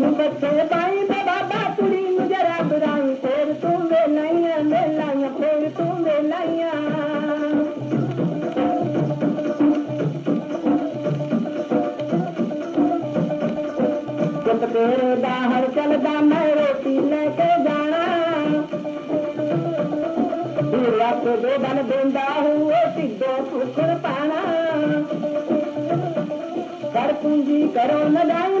ਮੈਨੂੰ ਬੱਚੇ ਪਾਈ ਤੇ ਬਾਬਾ ਕੁੜੀ ਨੂੰ ਜਰਾ ਬਰਾਈ ਫੇਰ ਤੂੰ ਵੇਲਾਈਆਂ ਵੇਲਾਈਆਂ, ਫੇਰ ਤੂੰ ਵੇਲਾਈਆਂ। ਤੇਰੇ ਬਾਹਰ ਚੱਲਦਾ ਮੈਂ ਰੋਟੀ ਲੈ ਕੇ ਜਾਣਾ। ਦੂਰਾ ਕੋ ਦੇ ਬਨ ਬੰਦਾ ਹੂੰ ਸਿੱਧੋ ਫੁਕਰ ਪਾਣਾ। ਕਰ ਪੂੰਜੀ ਕਰੋ ਲਗਾਈ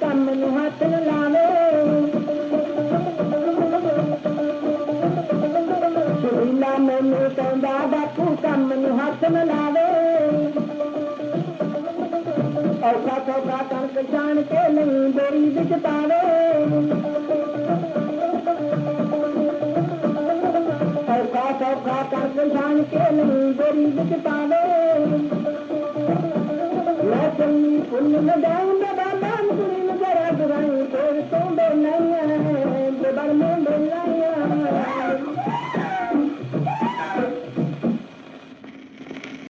ਕੰਮ ਨੂੰ ਹੱਥ ਨ ਲਾਵੇ। ਗੁੱਲਾ ਮੈਨੂੰ ਕਹਿੰਦਾ, ਬਾਪੂ ਕੰਮ ਨੂੰ ਹੱਥ ਨ ਲਾਵੇ। ਔਖਾ ਸੌਖਾ ਕਣਕ ਜਾਣ ਕੇ ਨਹੀਂ ਬੋਰੀ ਵਿੱਚ ਪਾਵੇ। ਔਖਾ ਸੌਖਾ ਕਣਕ ਜਾਣ ਕੇ ਨਹੀਂ ਬੋਰੀ ਵਿੱਚ ਪਾਵੇ। ਮੈਂ ਚੰਨੀ ਫੁੱਲ ਲਗਾ